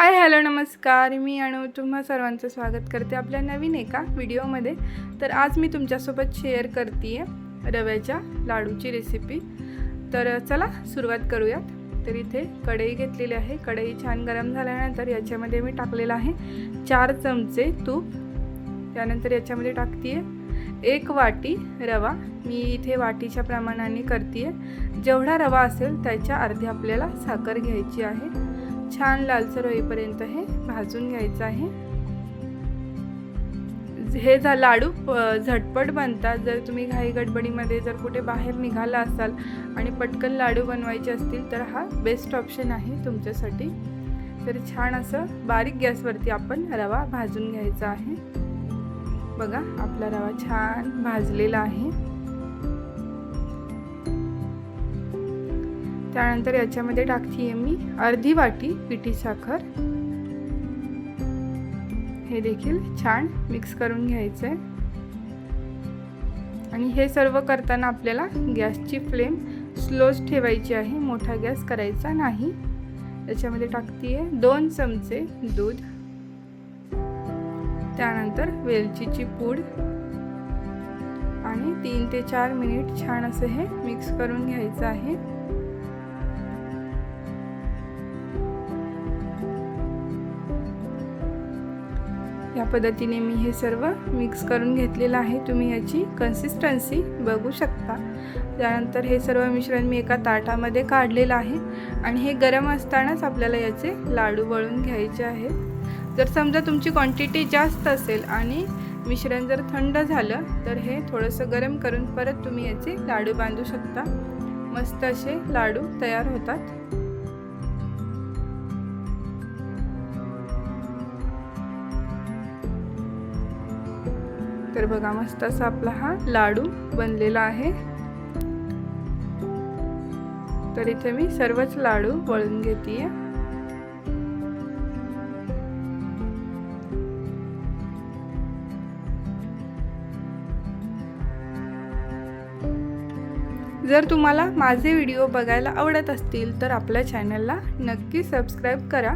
Hi hello नमस्कार. मी अणू तुम्हा सर्वांचं स्वागत करते आपल्या नवीन एका व्हिडिओमध्ये. तर आज मी तुमच्यासोबत शेअर करते आहे रव्याच्या लाडूची रेसिपी तर चला सुरुवात करूयात. तर इथे कढई घेतलेली आहे. कढई छान गरम झाल्यानंतर याच्यामध्ये मी टाकलेलं आहे चार चमचे तूप. त्यानंतर याच्यामध्ये टाकते एक वाटी रवा. मी इथे वाटीच्या प्रमाणाने करते आहे जेवढा रवा असेल त्याच्या अर्धी आपल्याला साखर घ्यायची आहे. छान लालसर होईपर्यंत हे भाजून घ्यायचं आहे. हे झा लाडू प- झटपट बनतात. जर तुम्ही घाई गडबडीमध्ये जर कुठे बाहेर निघाला असाल आणि पटकन लाडू बनवायचे असतील तर हा बेस्ट ऑप्शन आहे तुमच्यासाठी. तर छान असं बारीक गॅसवरती आपण रवा भाजून घ्यायचा आहे. बघा आपला रवा छान भाजलेला आहे. त्यानंतर याच्यामध्ये टाकते आहे मी अर्धी वाटी पिठी साखर. हे देखील छान मिक्स करून घ्यायचं आहे आणि हे सर्व करताना आपल्याला गॅसची फ्लेम स्लोच ठेवायची आहे मोठा गॅस करायचा नाही. त्याच्यामध्ये टाकते दोन चमचे दूध. त्यानंतर वेलचीची पूड. आणि तीन ते चार मिनिट छान असं हे मिक्स करून घ्यायचं आहे. या पद्धतीने मी हे सर्व मिक्स करून घेतलेलं आहे. तुम्ही याची कन्सिस्टन्सी बघू शकता. त्यानंतर हे सर्व मिश्रण मी एका ताटामध्ये काढलेलं आहे. आणि हे गरम असतानाच आपल्याला याचे लाडू वळून घ्यायचे आहेत जर समजा तुमची क्वांटिटी जास्त असेल आणि मिश्रण जर थंड झालं तर हे थोडंसं गरम करून परत तुम्ही याचे लाडू बांधू शकता. मस्त असे लाडू तयार होतात. तर बघा मस्त असा आपला हा लाडू बनलेला आहे. तर इथे मी सर्वच लाडू वळून घेते जर तुम्हाला माझे व्हिडिओ बघायला आवडत असतील तर आपल्या चॅनलला नक्की सबस्क्राईब करा.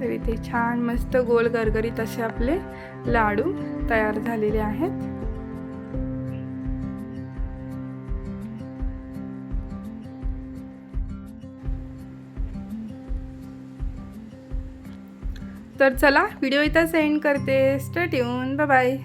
तर इथे छान मस्त गोल गरगरीत असे आपले लाडू तयार झालेले आहेत. तर चला व्हिडिओ इथं सेंड करते. स्टेट येऊन बाय